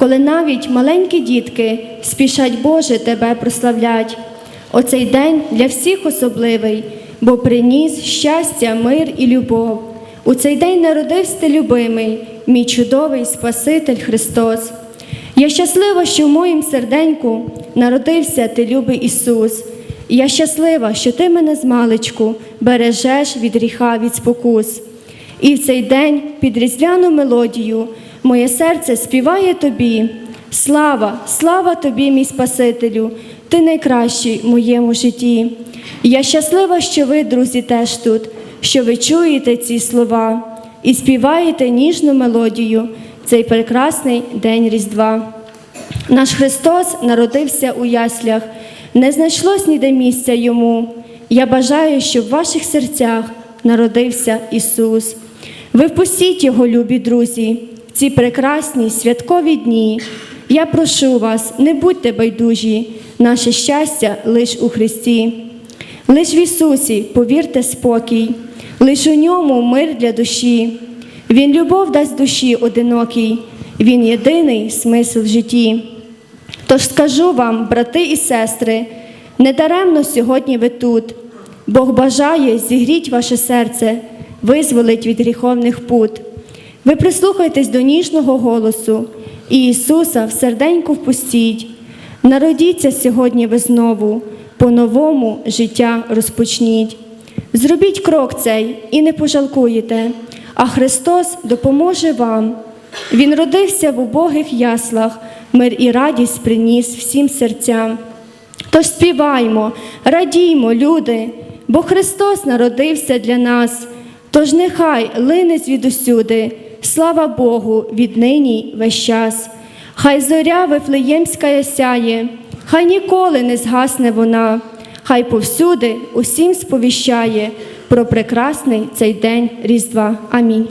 коли навіть маленькі дітки спішать Боже тебе прославлять. Оцей день для всіх особливий, бо приніс щастя, мир і любов. У цей день народився ти, любимий, мій чудовий Спаситель Христос. Я щаслива, що в моїм серденьку народився ти, любий Ісус. Я щаслива, що ти мене з маличку бережеш від гріха, від спокус. І в цей день під різдвяну мелодію моє серце співає тобі. Слава, слава тобі, мій Спасителю, ти найкращий в моєму житті. Я щаслива, що ви, друзі, теж тут, що ви чуєте ці слова і співаєте ніжну мелодію цей прекрасний день Різдва. Наш Христос народився у яслях, не знайшлось ніде місця йому. Я бажаю, щоб в ваших серцях народився Ісус. Ви впустіть Його, любі друзі, ці прекрасні святкові дні. Я прошу вас, не будьте байдужі, наше щастя лиш у Христі. Лиш в Ісусі, повірте спокій, лиш у ньому мир для душі. Він любов дасть душі одинокій, Він єдиний смисл в житті. Тож скажу вам, брати і сестри, недаремно сьогодні ви тут. Бог бажає зігріть ваше серце, визволить від гріховних пут. Ви прислухайтесь до ніжного голосу і Ісуса в серденьку впустіть. Народіться сьогодні ви знову, по-новому життя розпочніть. Зробіть крок цей і не пожалкуєте, а Христос допоможе вам. Він родився в убогих яслах, мир і радість приніс всім серцям. Тож співаймо, радіймо, люди, бо Христос народився для нас. Тож нехай лине звідусюди, слава Богу, віднині весь час. Хай зоря Вифлеємська сяє, хай ніколи не згасне вона, хай повсюди усім сповіщає про прекрасний цей день Різдва. Амінь.